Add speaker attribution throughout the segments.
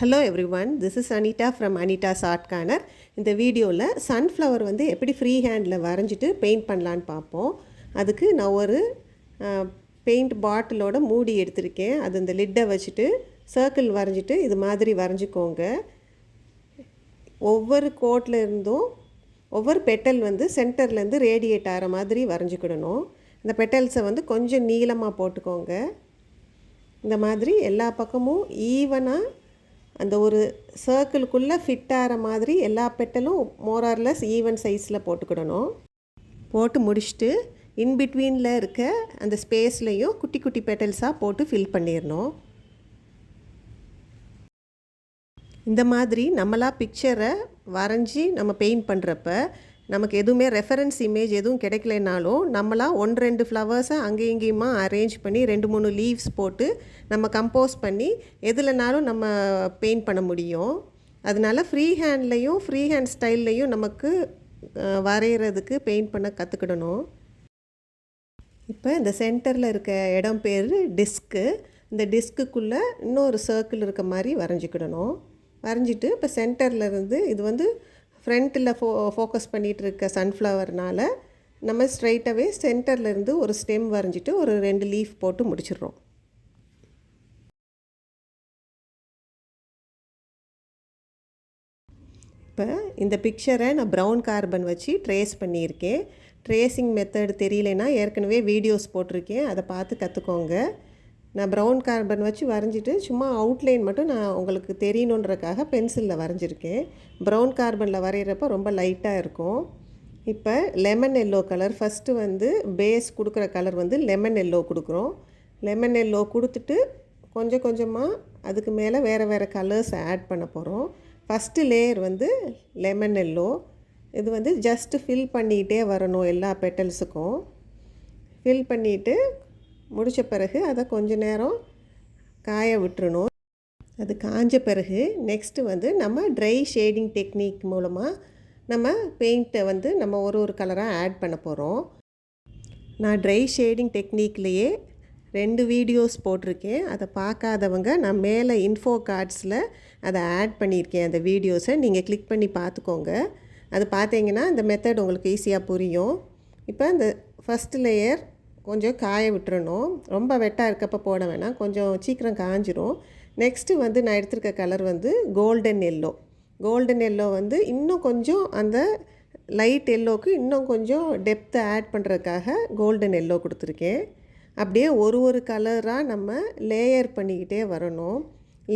Speaker 1: Hello everyone this is Anitha from Anita art corner இந்த வீடியோவில் sunflower வந்து எப்படி ஃப்ரீ ஹேண்டில் வரைஞ்சிட்டு பெயிண்ட் பண்ணலான்னு பார்ப்போம். அதுக்கு நான் ஒரு பெயிண்ட் பாட்டிலோட மூடி எடுத்திருக்கேன். அது இந்த லிட்டை வச்சுட்டு சர்க்கிள் வரைஞ்சிட்டு இது மாதிரி வரைஞ்சிக்கோங்க. ஒவ்வொரு கோட்டில் இருந்தும் ஒவ்வொரு பெட்டல் வந்து சென்டர்லேருந்து ரேடியேட் ஆகிற மாதிரி வரைஞ்சிக்கிடணும். இந்த பெட்டல்ஸை வந்து கொஞ்சம் நீளமாக போட்டுக்கோங்க. இந்த மாதிரி எல்லா பக்கமும் ஈவனாக அந்த ஒரு சர்க்கிளுக்குள்ளே ஃபிட் ஆகிற மாதிரி எல்லா பெட்டலும் மோரார்லெஸ் ஈவன் சைஸில் போட்டுக்கிடணும். போட்டு முடிச்சுட்டு இன்பிட்வீனில் இருக்க அந்த ஸ்பேஸ்லேயும் குட்டி குட்டி பெட்டல்ஸாக போட்டு ஃபில் பண்ணிடணும். இந்த மாதிரி நம்மளாக பிக்சரை வரைஞ்சி நம்ம பெயிண்ட் பண்ணுறப்ப நமக்கு எதுவுமே ரெஃபரன்ஸ் இமேஜ் எதுவும் கிடைக்கலனாலும் நம்மளா ஒன்று ரெண்டு ஃப்ளவர்ஸை அங்கேயும் இங்கேயுமா அரேஞ்ச் பண்ணி ரெண்டு மூணு லீவ்ஸ் போட்டு நம்ம கம்போஸ் பண்ணி எதுலனாலும் நம்ம பெயிண்ட் பண்ண முடியும். அதனால ஃப்ரீ ஹேண்ட்லேயும் ஃப்ரீ ஹேண்ட் ஸ்டைல்லையும் நமக்கு வரைகிறதுக்கு பெயிண்ட் பண்ண கற்றுக்கிடணும் இப்போ இந்த சென்டரில் இருக்க இடம் பேர் டிஸ்க்கு இந்த டிஸ்க்குக்குள்ளே இன்னொரு சர்க்கிள் இருக்க மாதிரி வரைஞ்சிக்கிடணும். வரைஞ்சிட்டு இப்போ சென்டரில் இருந்து இது வந்து ஃப்ரண்ட்டில் ஃபோ ஃபோக்கஸ் பண்ணிகிட்டு இருக்க சன்ஃப்ளவர்னால் நம்ம ஸ்ட்ரைட்டாகவே சென்டர்லேருந்து ஒரு ஸ்டெம் வரைஞ்சிட்டு ஒரு ரெண்டு லீஃப் போட்டு முடிச்சிடுறோம். இப்போ இந்த பிக்சரை நான் ப்ரௌன் கார்பன் வச்சு ட்ரேஸ் பண்ணியிருக்கேன். ட்ரேசிங் மெத்தட் தெரியலனா ஏற்கனவே வீடியோஸ் போட்டிருக்கேன். அதை பார்த்து கற்றுக்கோங்க. நான் ப்ரௌன் கார்பன் வச்சு வரைஞ்சிட்டு சும்மா அவுட்லைன் மட்டும் நான் உங்களுக்கு தெரியணுன்றக்காக பென்சிலில் வரைஞ்சிருக்கேன். ப்ரௌன் கார்பனில் வரைகிறப்ப ரொம்ப லைட்டாக இருக்கும். இப்போ லெமன் எல்லோ கலர் ஃபஸ்ட்டு வந்து பேஸ் கொடுக்குற கலர் வந்து லெமன் எல்லோ கொடுக்குறோம். லெமன் எல்லோ கொடுத்துட்டு கொஞ்சம் கொஞ்சமாக அதுக்கு மேலே வேறு வேறு கலர்ஸ் ஆட் பண்ண போகிறோம் ஃபஸ்ட்டு லேயர் வந்து லெமன் எல்லோ இது வந்து ஜஸ்ட்டு ஃபில் பண்ணிகிட்டே வரணும் எல்லா பெட்டல்ஸுக்கும் ஃபில் பண்ணிவிட்டு முடித்த பிறகு அதை கொஞ்ச நேரம் காய விட்டுறணும். அது காஞ்ச பிறகு நெக்ஸ்ட்டு வந்து நம்ம ட்ரை ஷேடிங் டெக்னிக் மூலமாக நம்ம பெயிண்ட்டை வந்து நம்ம ஒரு ஒரு கலராக ஆட் பண்ண போகிறோம் நான் ட்ரை ஷேடிங் டெக்னிக்லேயே ரெண்டு வீடியோஸ் போட்டிருக்கேன். அதை பார்க்காதவங்க நான் மேலே இன்ஃபோ கார்ட்ஸில் அதை ஆட் பண்ணியிருக்கேன். அந்த வீடியோஸை நீங்கள் கிளிக் பண்ணி பார்த்துக்கோங்க. அது பார்த்தீங்கன்னா அந்த மெத்தட் உங்களுக்கு ஈஸியாக புரியும். இப்போ அந்த ஃபஸ்ட் லேயர் கொஞ்சம் காய விட்டுறணும். ரொம்ப வெட்டாக இருக்கப்போ போட வேணாம். கொஞ்சம் சீக்கிரம் காஞ்சிரும். நெக்ஸ்ட்டு வந்து நான் எடுத்திருக்க கலர் வந்து கோல்டன் எல்லோ கோல்டன் எல்லோ வந்து இன்னும் கொஞ்சம் அந்த லைட் எல்லோக்கு இன்னும் கொஞ்சம் டெப்த்தை ஆட் பண்ணுறதுக்காக கோல்டன் எல்லோ கொடுத்துருக்கேன். அப்படியே ஒரு ஒரு கலராக நம்ம லேயர் பண்ணிக்கிட்டே வரணும்.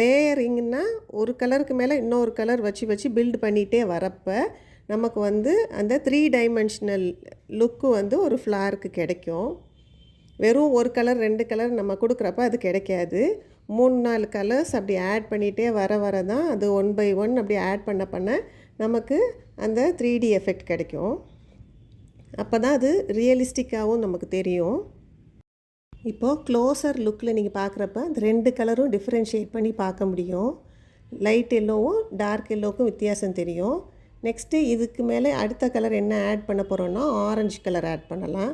Speaker 1: லேயரிங்னா ஒரு கலருக்கு மேலே இன்னொரு கலர் வச்சு வச்சு பில்ட் பண்ணிகிட்டே வரப்போ நமக்கு வந்து அந்த த்ரீ டைமென்ஷனல் லுக்கு வந்து ஒரு ஃப்ளாருக்கு கிடைக்கும். வெறும் ஒரு கலர் ரெண்டு கலர் நம்ம கொடுக்குறப்ப அது கிடைக்காது. மூணு நாலு கலர்ஸ் அப்படி ஆட் பண்ணிகிட்டே வர வர தான் அது ஒன் பை ஒன் அப்படி ஆட் பண்ண பண்ண நமக்கு அந்த த்ரீ டி எஃபெக்ட் கிடைக்கும். அப்போ தான் அது ரியலிஸ்டிக்காகவும் நமக்கு தெரியும். இப்போது க்ளோஸர் லுக்கில் நீங்கள் பார்க்குறப்ப அந்த ரெண்டு கலரும் டிஃப்ரென்ஷியேட் பண்ணி பார்க்க முடியும். லைட் எல்லோவும் டார்க் எல்லோவுக்கும் வித்தியாசம் தெரியும். நெக்ஸ்ட்டு இதுக்கு மேலே அடுத்த கலர் என்ன ஆட் பண்ண போகிறோன்னா ஆரஞ்சு கலர் ஆட் பண்ணலாம்.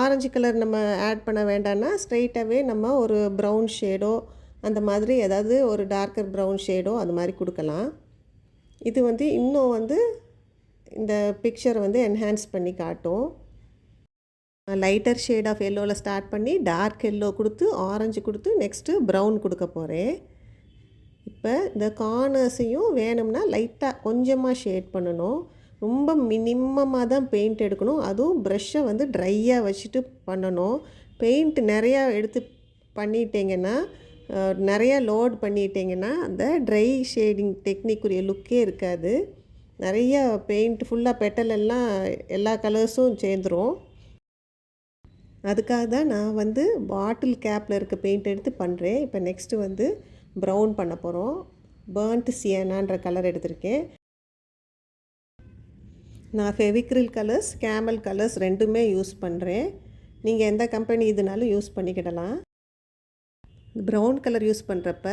Speaker 1: ஆரஞ்சு கலர் நம்ம ஆட் பண்ண வேண்டாம்னா ஸ்ட்ரைட்டாகவே நம்ம ஒரு ப்ரௌன் ஷேடோ அந்த மாதிரி ஏதாவது ஒரு டார்க்கர் ப்ரௌன் ஷேடோ அது மாதிரி கொடுக்கலாம். இது வந்து இன்னும் வந்து இந்த பிக்சரை வந்து என்ஹான்ஸ் பண்ணி காட்டும். லைட்டர் ஷேட் ஆஃப் எல்லோவில் ஸ்டார்ட் பண்ணி டார்க் எல்லோ கொடுத்து ஆரஞ்சு கொடுத்து நெக்ஸ்ட்டு ப்ரௌன் கொடுக்க போகிறேன் இப்போ இந்த கார்னர்ஸையும் வேணும்னா லைட்டாக கொஞ்சமாக ஷேட் பண்ணணும். ரொம்ப மினிமமாக தான் பெயிண்ட் எடுக்கணும். அதுவும் ப்ரஷ்ஷை வந்து ட்ரையாக வச்சுட்டு பண்ணணும். பெயிண்ட் நிறையா எடுத்து பண்ணிட்டீங்கன்னா நிறையா லோட் பண்ணிட்டீங்கன்னா அந்த ட்ரை ஷேடிங் டெக்னிக்குரிய லுக்கே இருக்காது. நிறைய பெயிண்ட் ஃபுல்லாக பெட்டல் எல்லாம் எல்லா கலர்ஸும் சேர்ந்துரும். அதுக்காக தான் நான் வந்து பாட்டில் கேப்பில் இருக்க பெயிண்ட் எடுத்து பண்ணுறேன் இப்போ நெக்ஸ்ட்டு வந்து ப்ரௌன் பண்ண போகிறோம் பேர்ன்ட் சியனான்ற கலர் எடுத்திருக்கேன். நான் ஃபெவிக்ரில் கலர்ஸ் கேமல் கலர்ஸ் ரெண்டுமே யூஸ் பண்ணுறேன் நீங்கள் எந்த கம்பெனி இதுனாலும் யூஸ் பண்ணிக்கிடலாம். ப்ரௌன் கலர் யூஸ் பண்ணுறப்ப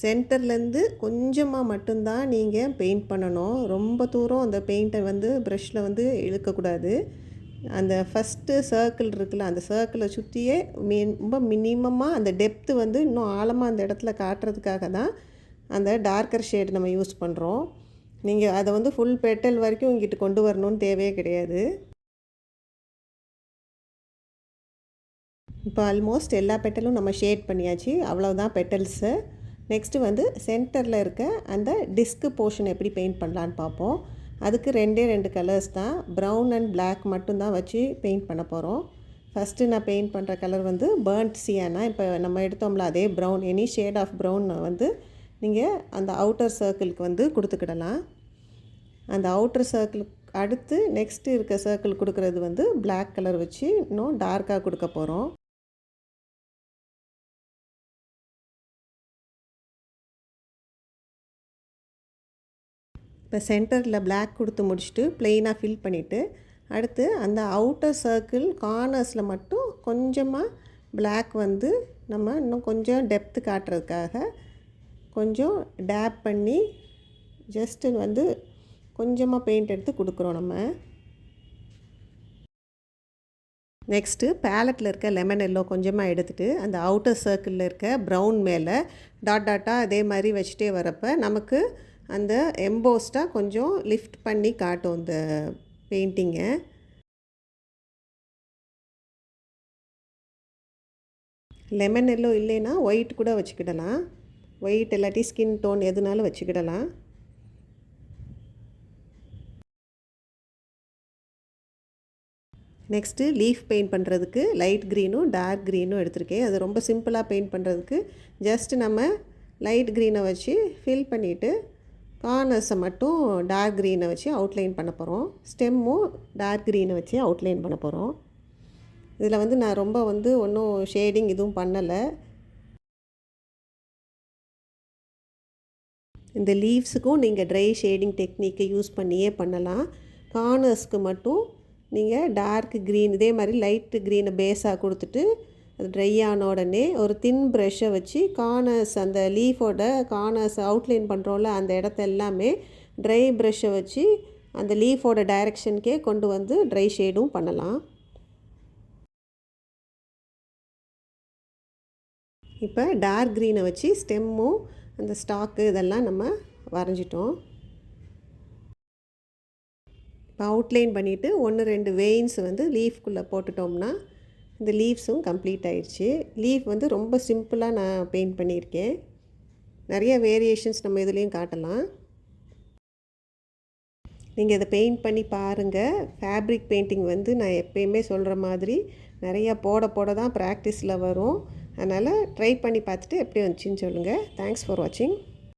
Speaker 1: சென்டர்லேருந்து கொஞ்சமாக மட்டும்தான் நீங்கள் பெயிண்ட் பண்ணணும். ரொம்ப தூரம் அந்த பெயிண்ட்டை வந்து ப்ரஷில் வந்து இழுக்கக்கூடாது. அந்த ஃபஸ்ட்டு சர்க்கிள் இருக்குல்ல அந்த சர்க்கிளை சுற்றியே மீன் ரொம்ப மினிமமாக அந்த டெப்த்து வந்து இன்னும் ஆழமாக அந்த இடத்துல காட்டுறதுக்காக தான் அந்த டார்க்கர் ஷேடு நம்ம யூஸ் பண்ணுறோம் நீங்கள் அதை வந்து ஃபுல் பெட்டல் வரைக்கும் இங்கிட்டு கொண்டு வரணும்னு தேவையே கிடையாது. இப்போ ஆல்மோஸ்ட் எல்லா பெட்டலும் நம்ம ஷேட் பண்ணியாச்சு. அவ்வளோதான் பெட்டல்ஸு நெக்ஸ்ட்டு வந்து சென்டரில் இருக்க அந்த டிஸ்க்கு போர்ஷன் எப்படி பெயிண்ட் பண்ணலான்னு பார்ப்போம். அதுக்கு ரெண்டே ரெண்டு கலர்ஸ் தான். ப்ரௌன் அண்ட் பிளாக் மட்டும்தான் வச்சு பெயிண்ட் பண்ண போகிறோம் ஃபஸ்ட்டு நான் பெயிண்ட் பண்ணுற கலர் வந்து பேர்ன்ட் சியானா இப்போ நம்ம எடுத்தோம்ல அதே brown any shade of brown வந்து நீங்கள் அந்த அவுட்டர் சர்க்கிளுக்கு வந்து கொடுத்துக்கிடலாம். அந்த அவுட்டர் சர்க்கிளுக்கு அடுத்து நெக்ஸ்ட்டு இருக்க சர்க்கிள் கொடுக்குறது வந்து பிளாக் கலர் வச்சு இன்னும் டார்க்காக கொடுக்க போகிறோம் இப்போ சென்டரில் பிளாக் கொடுத்து முடிச்சுட்டு ப்ளெயினாக ஃபில் பண்ணிவிட்டு அடுத்து அந்த அவுட்டர் சர்க்கிள் கார்னர்ஸில் மட்டும் கொஞ்சமாக பிளாக் வந்து நம்ம இன்னும் கொஞ்சம் டெப்த்து காட்டுறதுக்காக கொஞ்சம் டேப் பண்ணி ஜஸ்ட்டு வந்து கொஞ்சமாக பெயிண்ட் எடுத்து கொடுக்குறோம் நம்ம. நெக்ஸ்ட்டு பேலட்டில் இருக்க லெமன் எல்லோ கொஞ்சமாக எடுத்துகிட்டு அந்த அவுட்டர் சர்க்கிளில் இருக்க ப்ரௌன் மேலே டாட் டாட்டாக அதே மாதிரி வச்சுட்டே வரப்போ நமக்கு அந்த எம்போஸ்டாக கொஞ்சம் லிஃப்ட் பண்ணி காட்டும் இந்த பெயிண்டிங்கை லெமன் எல்லோ இல்லைன்னா ஒயிட் கூட வச்சுக்கிடலாம். ஒயிட் இல்லாட்டி ஸ்கின் டோன் எதுனாலும் வச்சுக்கிடலாம்? நெக்ஸ்ட்டு லீஃப் பெயிண்ட் பண்ணுறதுக்கு லைட் க்ரீனும் டார்க் க்ரீனும் எடுத்திருக்கேன். அது ரொம்ப சிம்பிளாக பெயிண்ட் பண்ணுறதுக்கு ஜஸ்ட் நம்ம லைட் க்ரீனை வச்சு ஃபில் பண்ணிவிட்டு கார்னர்ஸை மட்டும் டார்க் க்ரீனை வச்சு அவுட்லைன் பண்ண போகிறோம் ஸ்டெம்மும் டார்க் க்ரீனை வச்சு அவுட்லைன் பண்ண போகிறோம் இதில் வந்து நான் ரொம்ப வந்து ஒன்றும் ஷேடிங் எதுவும் பண்ணலை. இந்த லீவ்ஸுக்கும் நீங்கள் ட்ரை ஷேடிங் டெக்னிக்கை யூஸ் பண்ணியே பண்ணலாம். கார்னர்ஸ்க்கு மட்டும் நீங்கள் டார்க் க்ரீன் இதே மாதிரி லைட்டு க்ரீனை பேஸாக கொடுத்துட்டு அது ட்ரை ஆன உடனே ஒரு தின் ப்ரெஷ்ஷை வச்சு கார்னர்ஸ் அந்த லீஃபோட கார்னர்ஸ் அவுட்லைன் பண்ணுறோம்ல அந்த இடத்த எல்லாமே ட்ரை ப்ரெஷ்ஷை வச்சு அந்த லீஃபோட டைரெக்ஷனுக்கே கொண்டு வந்து ட்ரை ஷேடும் பண்ணலாம். இப்போ டார்க் க்ரீனை வச்சு ஸ்டெம்மும் அந்த ஸ்டாக்கு இதெல்லாம் நம்ம வரைஞ்சிட்டோம். இப்போ அவுட்லைன் பண்ணிவிட்டு ஒன்று ரெண்டு வெயின்ஸ் வந்து லீஃப்குள்ளே போட்டுட்டோம்னா இந்த லீவ்ஸும் கம்ப்ளீட் ஆயிடுச்சு. லீஃப் வந்து ரொம்ப சிம்பிளாக நான் பெயிண்ட் பண்ணியிருக்கேன். நிறைய வேரியேஷன்ஸ் நம்ம இதுலேயும் காட்டலாம். நீங்கள் இதை பெயிண்ட் பண்ணி பாருங்கள் ஃபேப்ரிக் பெயிண்டிங் வந்து நான் எப்பயுமே சொல்கிற மாதிரி நிறையா போட போட தான் ப்ராக்டிஸில் வரும். அதனால் ட்ரை பண்ணி பார்த்துட்டு எப்படி வந்துச்சுன்னு சொல்லுங்கள் தேங்க்ஸ் ஃபார் வாட்சிங்